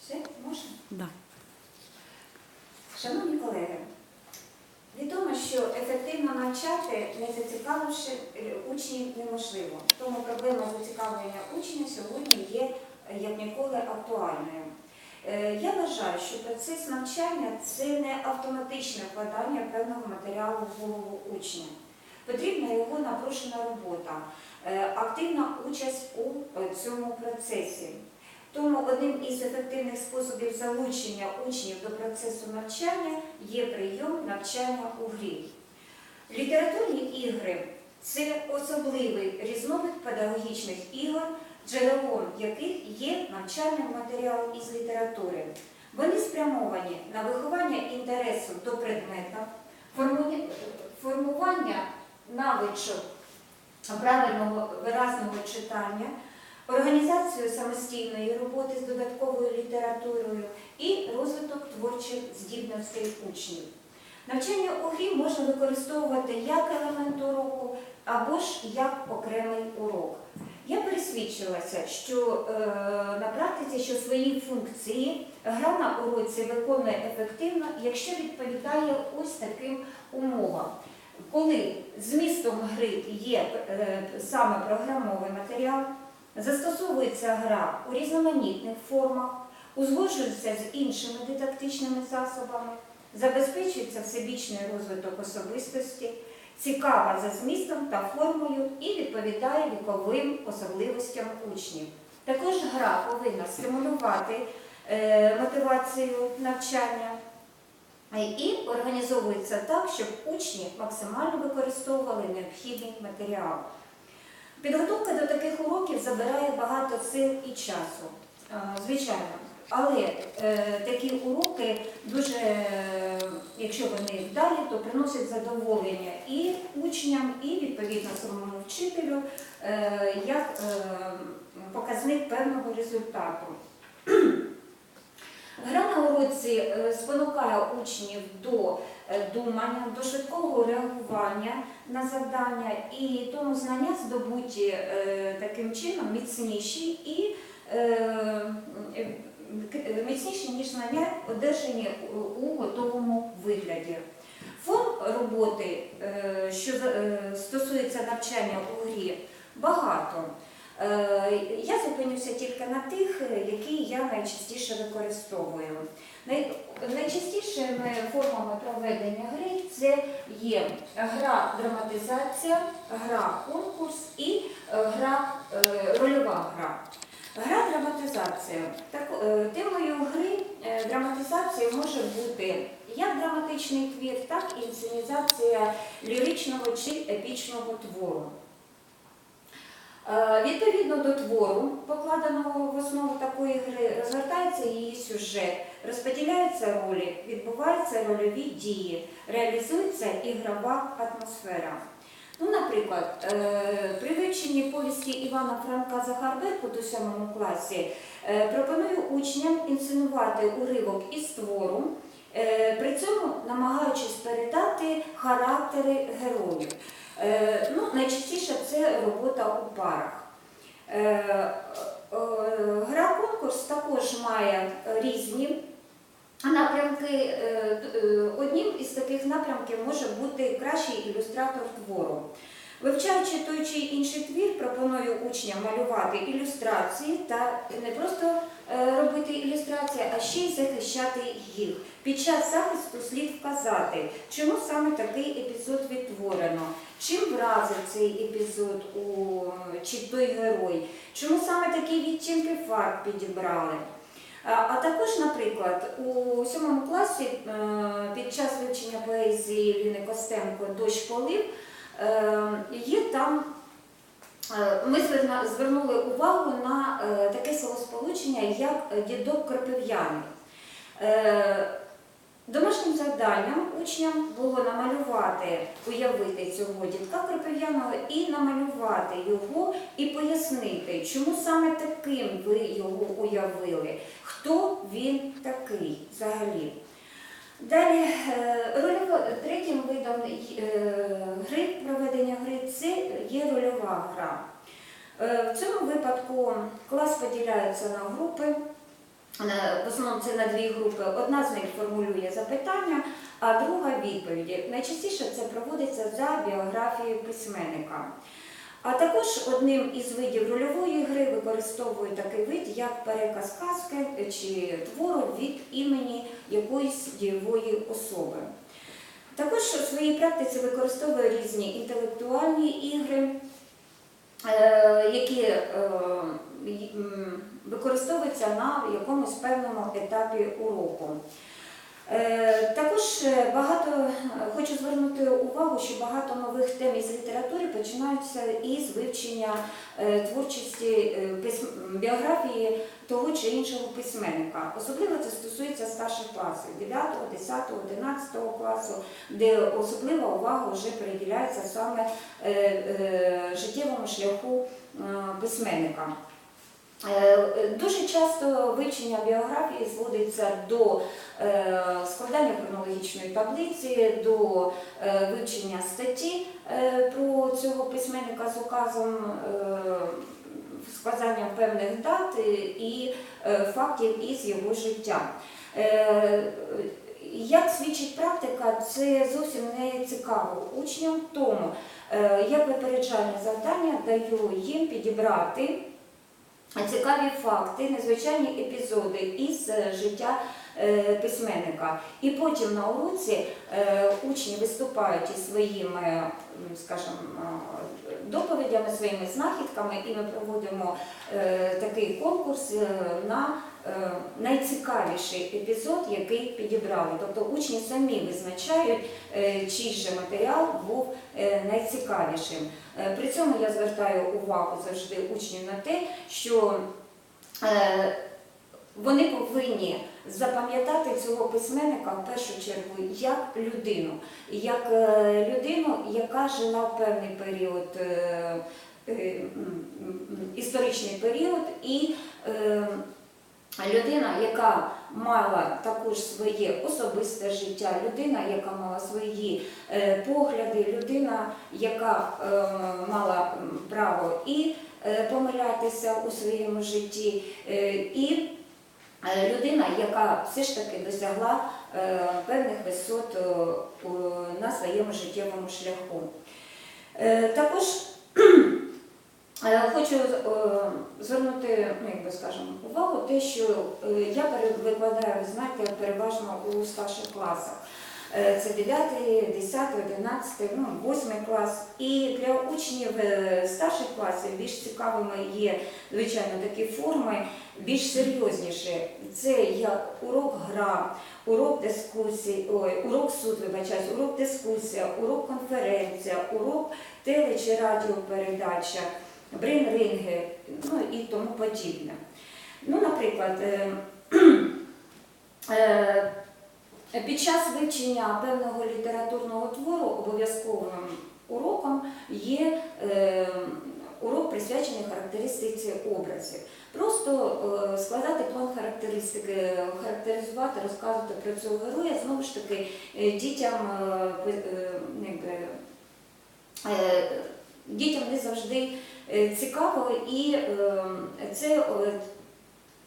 Все, можна? Да. Шановні колеги, відомо, що ефективно навчати, не зацікавивши е, учнів, неможливо. Тому проблема зацікавлення учнів сьогодні є е, як ніколи актуальною. Е, Я вважаю, що процес навчання це не автоматичне вкладання певного матеріалу в голову учня. Потрібна його напружена робота, активна участь у цьому процесі. Тому одним із ефективних способів залучення учнів до процесу навчання є прийом навчання у грі. Літературні ігри це особливий різновид педагогічних ігор, джерелом яких є навчальний матеріал із літератури. Вони спрямовані на виховання інтересу до предмета, формування навичок правильного виразного читання, організацію самостійної роботи з додатковою літературою і розвиток творчих здібностей учнів. Навчання у грі можна використовувати як елемент уроку або ж як окремий урок. Я пересвідчилася, що е, на практиці, що свої функції гра на уроці виконує ефективно, якщо відповідає ось таким умовам. Коли змістом гри є е, саме програмовий матеріал, застосовується гра у різноманітних формах, узгоджується з іншими дидактичними засобами, забезпечується всебічний розвиток особистості, цікава за змістом та формою і відповідає віковим особливостям учнів. Також гра повинна стимулювати е, мотивацію навчання і організовується так, щоб учні максимально використовували необхідний матеріал. Підготовка до таких уроків забирає багато сил і часу, е, звичайно. Але е, такі уроки дуже, е, якщо вони вдалі, то приносять задоволення і учням, і відповідно самому вчителю е, як е, показник певного результату. Гра на уроці е, спонукає учнів до е, думання, до швидкого реагування на завдання, і тому знання здобуті е, таким чином міцніші і міцніші, ніж знання, одержані у- готовому вигляді. Фон роботи, що стосується навчання у грі, багато. Е, Я зупинюся тільки на тих, які я найчастіше використовую. Найчастішими формами проведення гри це є гра драматизація, гра конкурс і е, гра е, рольова гра. Гра драматизація. Так, темою гри драматизації може бути як драматичний твір, так і інсценізація ліричного чи епічного твору. Е, Відповідно до твору, покладеного в основу такої гри, розгортається її сюжет, розподіляються ролі, відбуваються рольові дії, реалізується ігрова атмосфера. Ну, наприклад, е, при вивченні повісті Івана Франка Захар Беркут у сьомому класі е, пропоную учням інсценувати уривок із твору, при цьому намагаючись передати характери героїв. Е, Ну, найчастіше це робота у парах. Е, е, Гра конкурс також має різні напрямки. Одним із таких напрямків може бути кращий ілюстратор твору. Вивчаючи той чи інший твір, пропоную учням малювати ілюстрації та не просто робити ілюстрації, а ще й захищати їх. Під час захисту слід вказати, чому саме такий епізод відтворено, чим вразив цей епізод у чи той герой, чому саме такі відтінки фарб підібрали. А також, наприклад, у сьомому класі е, під час вивчення поезії Ліни Костенко Дощ полив е, є там. е, Ми звернули увагу на таке словосполучення, як дідок кропив'яний. Домашнім завданням учням було намалювати, уявити цього дідка кропив'яного і намалювати його і пояснити, чому саме таким ви його уявили, хто він такий взагалі. Далі е, третім видом е, гри, проведення гри це є рольова гра. Е, В цьому випадку клас поділяється на групи. Е, В основному це на дві групи. Одна з них формулює запитання, а друга відповіді. Найчастіше це проводиться за біографією письменника. А також одним із видів рольової гри використовують такий вид, як переказ казки чи твору від імені якоїсь дієвої особи. Також у своїй практиці використовує різні інтелектуальні ігри, е, які використовуються на якомусь певному етапі уроку. Е, Також е, багато хочу звернути увагу, що багато нових тем із літератури починаються із вивчення е, творчості біографії того чи іншого письменника. Особливо це стосується старших класів 9, 10, 11 класу, де особлива увага вже приділяється саме життєвому шляху письменника. Е, Дуже часто вивчення біографії зводиться до е, складання хронологічної таблиці, до е, вивчення статті про цього письменника з указом сказанням певних дат і фактів із його життя. Як свідчить практика, це зовсім не цікаво учням, тому е, я випереджальне завдання даю їм підібрати цікаві факти, незвичайні епізоди із е, життя е, письменника. І потім на уроці е, учні виступають із своїми, скажімо, доповідями, своїми знахідками, і ми проводимо е, такий конкурс е, на е, найцікавіший епізод, який підібрали. Тобто учні самі визначають, чий же матеріал був найцікавішим. При цьому я звертаю увагу завжди учнів на те, що вони повинні запам'ятати цього письменника в першу чергу як людину, як е, людину, яка жила в певний період, е, е, історичний період, і людина, яка мала також своє особисте життя, людина, яка мала свої погляди, людина, яка мала право і помилятися у своєму житті, і людина, яка все ж таки досягла е, певних висот е, на своєму життєвому шляху. Е, Також е, хочу е, звернути, ну, як скажемо, увагу те, що е, я викладаю, ви знаєте, переважно у старших класах. Е, Це 9, 10, 11, ну, 8 клас. І для учнів е, старших класів більш цікавими є, звичайно, такі форми, більш серйозніші. Це як урок гра, урок дискусії, ой, урок суд, вибачаюсь, урок дискусія, урок конференція, урок теле чи радіопередача, брейн-ринги, ну і тому подібне. Ну, наприклад, е, під час вивчення певного літературного твору обов'язковим уроком є е, урок присвячений характеристиці образів. Просто е, складати план характеристики, характеризувати, розказувати про цього героя, знову ж таки, е, дітям, дітям не завжди цікаво, і це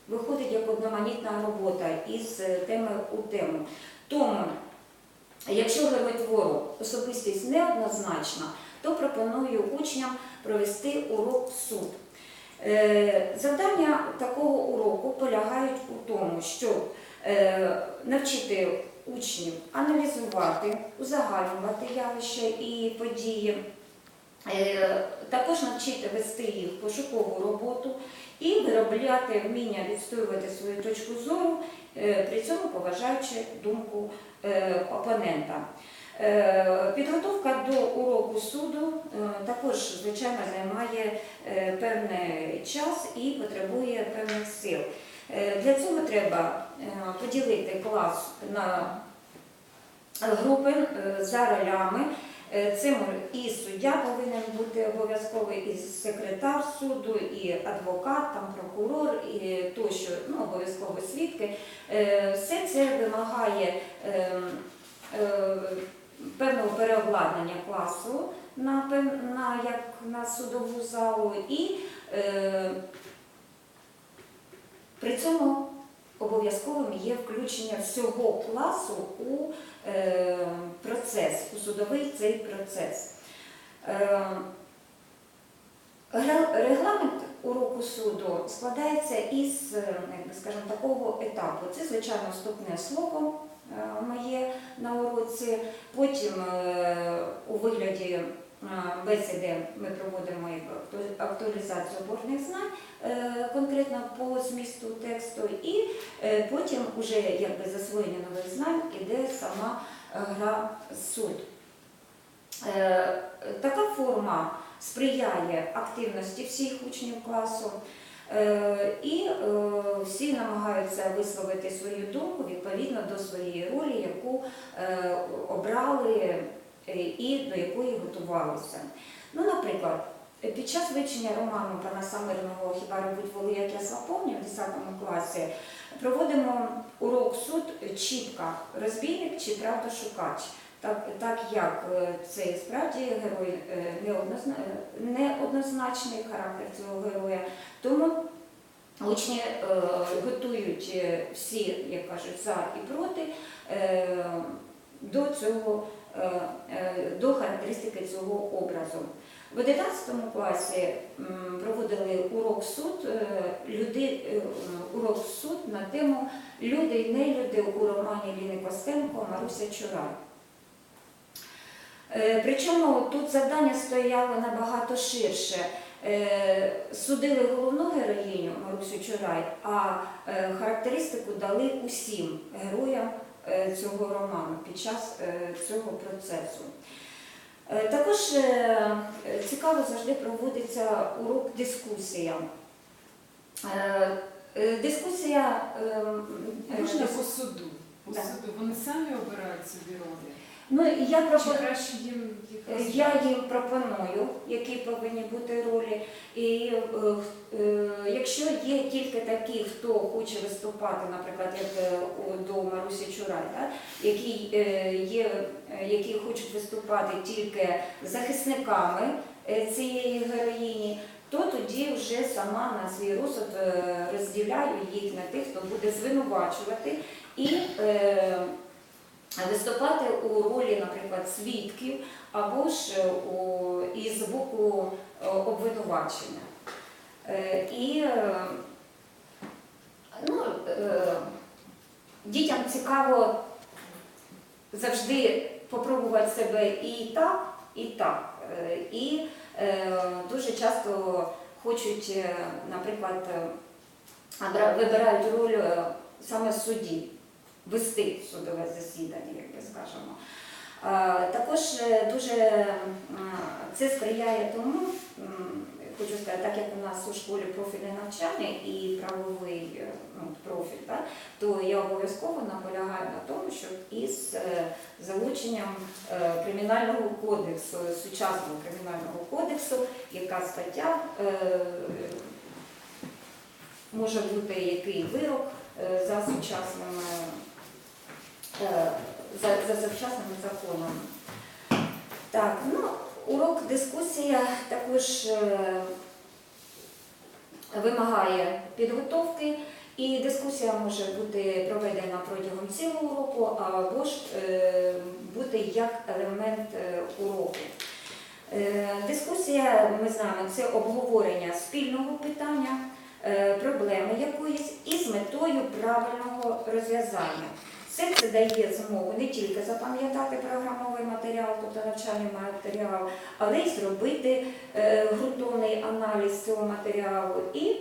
виходить як одноманітна робота із е, теми у тему. Тому, якщо герой особистість неоднозначна, то пропоную учням провести урок суд. Е, Завдання такого уроку полягають у тому, щоб е, навчити учнів аналізувати, узагальнювати явища і події, також навчити вести їх пошукову роботу і виробляти вміння відстоювати свою точку зору, е, при цьому поважаючи думку е, опонента. Е, Підготовка до уроку суду е, також, звичайно, займає е, певний час і потребує певних сил. Е, Для цього треба е, поділити клас на групи е, за ролями. Е, може і суддя повинен бути обов'язковий, і секретар суду, і адвокат, там прокурор, і тощо, ну обов'язково свідки. Е, Все це вимагає ем, е, певного переобладнання класу на, на, як на судову залу і при цьому обов'язковим є включення всього класу у е, процес, у судовий цей процес. Е, Регламент уроку суду складається із, е, скажемо, такого етапу. Це, звичайно, вступне слово моє на уроці. Потім у вигляді бесіди ми проводимо актуалізацію опорних знань е, по змісту тексту, і е, потім уже якби засвоєння нових знань іде сама е, гра суд. Е, Така форма сприяє активності всіх учнів класу, і всі намагаються висловити свою думку відповідно до своєї ролі, яку обрали і до якої готувалися. Ну, наприклад, під час вивчення роману Панаса Мирного Хіба робить воли, як я запомню в 10 класі, проводимо урок суд чітко розбійник чи правдошукач. Так, так як е, це справді герой е, е, неоднозначний характер цього героя, тому учні готують всі, як кажуть, за і проти до цього, до характеристики цього образу. В 11 класі проводили урок суд, е, люди, е, урок суд на тему Люди і нелюди у романі Ліни Костенко Маруся Чурай. Е, Причому тут завдання стояло набагато ширше. Судили головну героїню Марусю Чурай, а характеристику дали усім героям цього роману під час цього процесу. Е, Також е, цікаво завжди проводиться урок дискусія. Е, Дискусія е, е, Можна дис- по суду? По да. суду. Вони самі обирають собі ролі. Ну, я Чи краще їм якось? Я їм пропоную, які повинні бути ролі. І е, е, якщо є тільки такі, хто хоче виступати, наприклад, як е, у- до Марусі Чурай, да, які, е, є, е, які хочуть виступати тільки захисниками е, цієї героїні, то тоді вже сама на свій розсуд розділяю їх на тих, хто буде звинувачувати і е, виступати у ролі, наприклад, свідків або ж е, у, із боку е, обвинувачення. Е, І ну, дітям цікаво завжди попробувати себе і так, і так. І дуже часто хочуть, наприклад, вибирають роль саме судді, вести судове засідання, як би скажемо. Е, Також е, дуже е, це сприяє тому, хочу сказати, так як у нас у школі профільне навчання і правовий ну, профіль, так, то я обов'язково наполягаю на тому, щоб із залученням кримінального кодексу, сучасного кримінального кодексу, яка стаття може бути який вирок за сучасними за, за сучасними законами. Так, ну, урок дискусія також е, вимагає підготовки, і дискусія може бути проведена протягом цілого уроку, або ж е, бути як елемент е, уроку. Е, Дискусія, ми знаємо, це обговорення спільного питання, е, проблеми якоїсь і з метою правильного розв'язання. Все це дає змогу не тільки запам'ятати програмовий матеріал, тобто навчальний матеріал, але й зробити е, ґрунтовний аналіз цього матеріалу і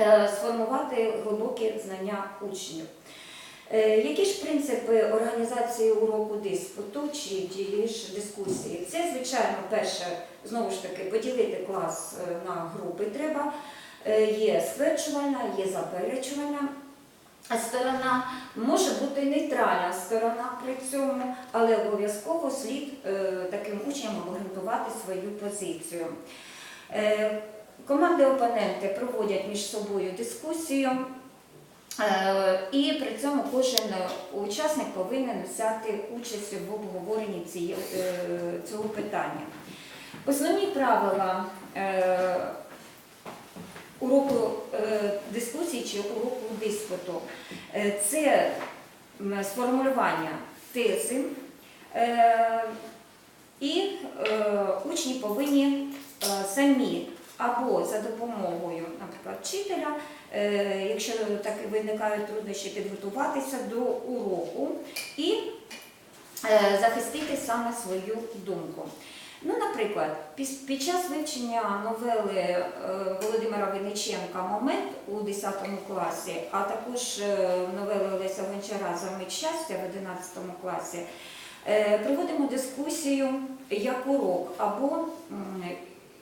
е, сформувати глибокі знання учнів. Е, Які ж принципи організації уроку диспуту чи тієї ж дискусії? Це, звичайно, перше, знову ж таки, поділити клас на групи треба. Є стверджувальна, є заперечувальна сторона, може бути нейтральна сторона при цьому, але обов'язково слід е, таким учням обґрунтувати свою позицію. Е, Команди опоненти проводять між собою дискусію. Е, І при цьому кожен учасник повинен взяти участь в обговоренні цього питання. Основні правила уроку е, дискусії чи уроку диспуту. е, це сформулювання тези, е, і учні повинні самі або за допомогою, наприклад, вчителя, якщо так виникають труднощі, підготуватися до уроку і захистити саме свою думку. Ну, наприклад, під час вивчення новели е, Володимира Винниченка Момент у 10 класі, а також е, новели Олеся Гончара Замить щастя в 11 класі, е, проводимо дискусію як урок або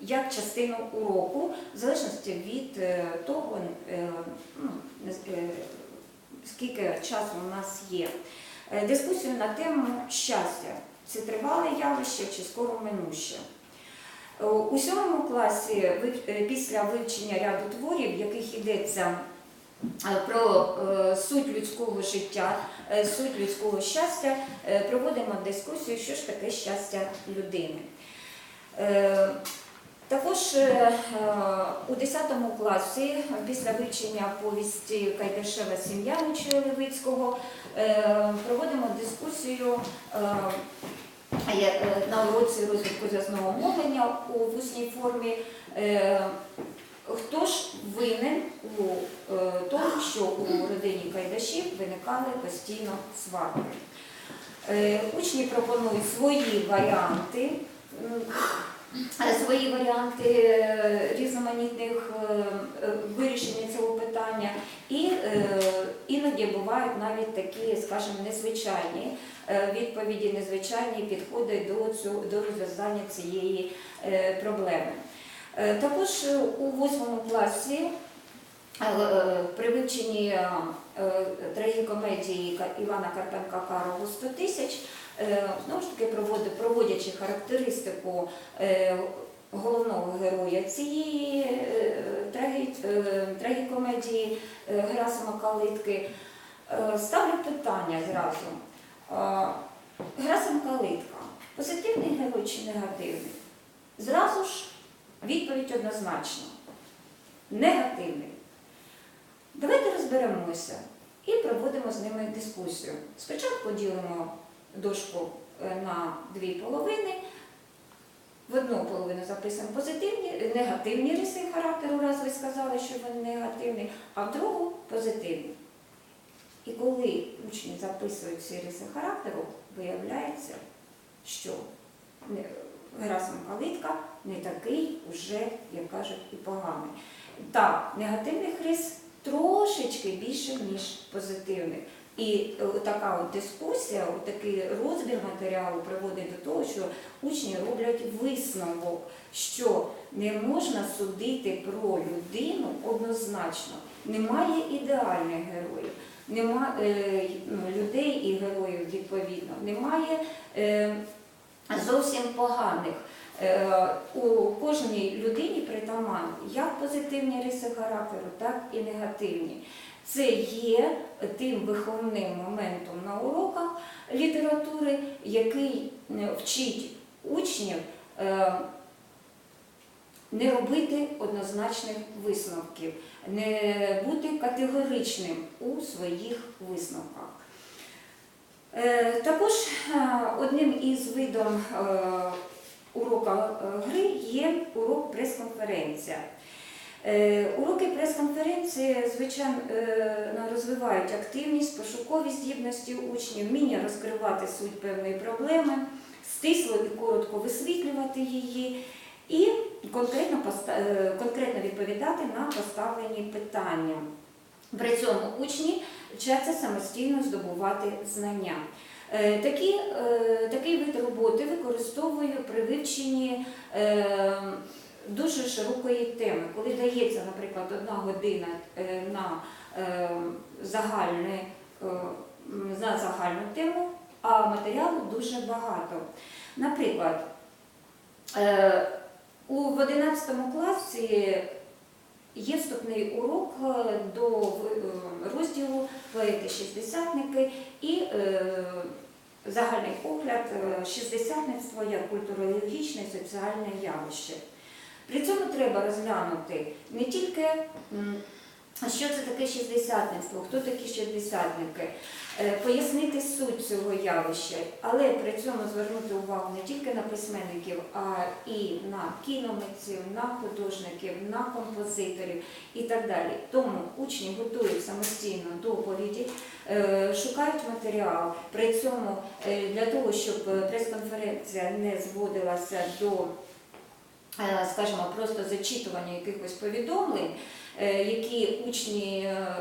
як частину уроку, в залежності від того, ну, скільки часу у нас є. Дискусію на тему щастя. Це тривале явище чи скоро минуще. Е, У сьомому класі е, після вивчення ряду творів, в яких йдеться е, про суть людського життя, суть людського щастя, проводимо дискусію, що ж таке щастя людини. Також е, е, у 10 класі після вивчення повісті Кайдашева сім'я Нечуя Левицького е, проводимо дискусію на уроці розвитку зв'язного мовлення у вусній формі. Хто ж винен у тому, що у родині Кайдашів виникали постійно сварки? Учні пропонують свої варіанти, свої варіанти е, різноманітних е, е, вирішення цього питання, і е, іноді бувають навіть такі, скажімо, незвичайні е, відповіді, незвичайні підходи до цього до розв'язання цієї е, проблеми. Е, Також е, у восьмому класі е, е, при вивченні е, е, трагікомедії Івана Карпенка Карого 100 тисяч, е, знову ж таки проводячи характеристику е, головного героя цієї е, трагі- е, трагікомедії е, Герасима Калитки, е, ставлю питання зразу. Е, Герасим Калитка позитивний герой чи негативний? Зразу ж відповідь однозначна. Негативний. Давайте розберемося і проводимо з ними дискусію. Спочатку ділимо дошку е, на дві половини. В одну половину записуємо позитивні, негативні риси характеру, раз ви сказали, що він негативний, а в другу позитивні. І коли учні записують ці риси характеру, виявляється, що Герасим Калитка не такий уже, як кажуть, і поганий. Так, негативних рис трошечки більше, ніж позитивних. І е, така от дискусія, такий розбір матеріалу приводить до того, що учні роблять висновок, що не можна судити про людину однозначно. Немає ідеальних героїв, немає ну, людей і героїв відповідно, немає е, зовсім поганих. Е, У кожній людині притаман як позитивні риси характеру, так і негативні. Це є тим виховним моментом на уроках літератури, який е, вчить учнів е, не робити однозначних висновків, не бути категоричним у своїх висновках. Е, Також одним із видом урока гри є урок прес-конференція. Е, Уроки прес-конференції, звичайно, е, розвивають активність, пошукові здібності учнів, вміння розкривати суть певної проблеми, стисло і коротко висвітлювати її і конкретно, е, конкретно відповідати на поставлені питання. При цьому учні вчаться самостійно здобувати знання. Такі, такий вид роботи використовую при вивченні дуже широкої теми, коли дається, наприклад, одна година е, на, е, загальне, е, на загальну тему, а матеріалу дуже багато. Наприклад, у 11 класі Є вступний урок до розділу поети-шістдесятники і е, загальний огляд шістдесятництва як культурологічне і соціальне явище. При цьому треба розглянути не тільки що це таке шістдесятництво? Хто такі шістдесятники? Е, Пояснити суть цього явища, але при цьому звернути увагу не тільки на письменників, а і на кіномитців, на художників, на композиторів і так далі. Тому учні готують самостійно доповіді, е, шукають матеріал. При цьому е, для того, щоб прес-конференція не зводилася до скажімо, просто зачитування якихось повідомлень, е, які учні е,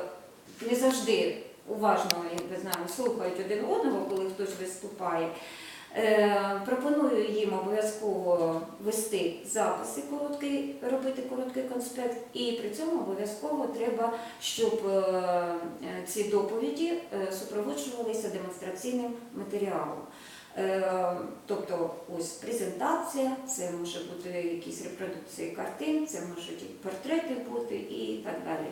не завжди уважно, як ви знаємо, слухають один одного, коли хтось виступає. Е, Пропоную їм обов'язково вести записи короткий, робити короткий конспект, і при цьому обов'язково треба, щоб е, е, ці доповіді е, супроводжувалися демонстраційним матеріалом. Е, Тобто ось презентація, це може бути якісь репродукції картин, це можуть портрети бути і так далі.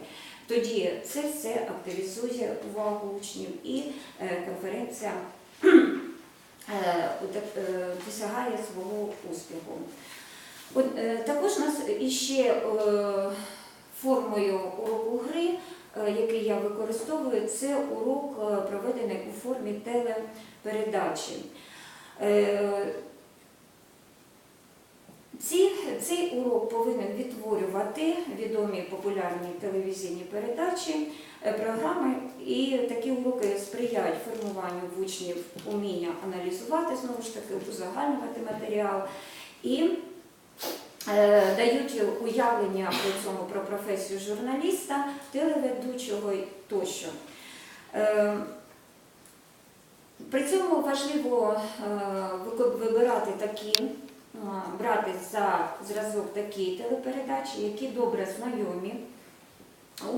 Тоді це все активізує увагу учнів і е, конференція е, досягає свого успіху. Також у нас іще формою уроку гри, який я використовую, це урок проведений у формі телепередачі. Е, Ці, цей урок повинен відтворювати відомі популярні телевізійні передачі, е, програми, і такі уроки сприяють формуванню в учнів уміння аналізувати, знову ж таки, узагальнювати матеріал і е, дають уявлення при цьому про професію журналіста, телеведучого тощо. Е, при цьому важливо е, вибирати такі, е, брати за зразок такі телепередачі, які добре знайомі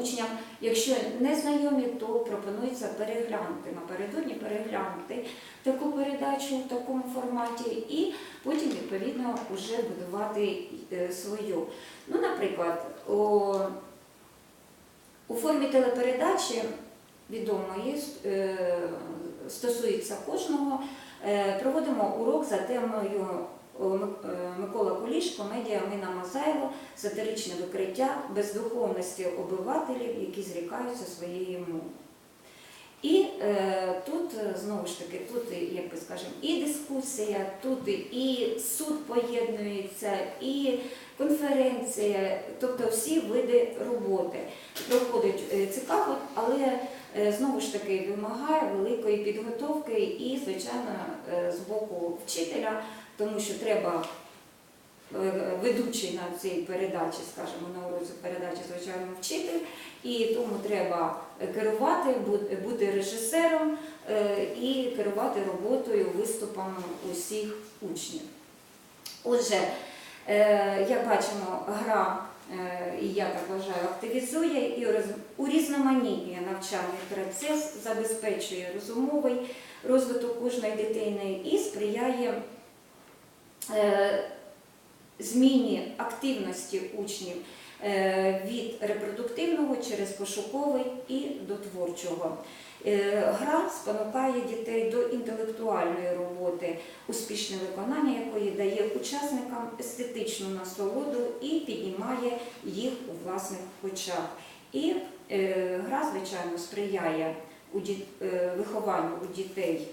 учням. Якщо не знайомі, то пропонується переглянути напередодні, переглянути таку передачу в такому форматі і потім відповідно вже будувати е, свою. Ну, наприклад, у, формі телепередачі відомої стосується кожного. Е, Проводимо урок за темою Мик- е, Микола Куліш, комедія Мина Мазайло, сатиричне викриття бездуховності обивателів, які зрікаються своєї мови. І е, тут е, знову ж таки, тут, як би скажемо, і дискусія, тут і суд поєднується, і конференція, тобто всі види роботи проходить е, цікаво, але е, знову ж таки вимагає великої підготовки і, звичайно, е, з боку вчителя, тому що треба е, ведучий на цій передачі, скажімо, на уроці передачі, звичайно, вчитель, і тому треба керувати, бути режисером е, і керувати роботою, виступами усіх учнів. Отже, е, як бачимо, гра, е, і я так вважаю, активізує і урізноманітнює навчальний процес, забезпечує розумовий розвиток кожної дитини і сприяє е, зміні активності учнів. е, від репродуктивного через пошуковий і до творчого. Е, Гра спонукає дітей до інтелектуальної роботи, успішне виконання якої дає учасникам естетичну насолоду і піднімає їх у власних очах. І е, гра, звичайно, сприяє у ді- е, вихованню у дітей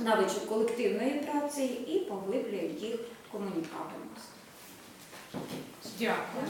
навичок колективної праці і поглиблює їх комунікабельність. Дякую.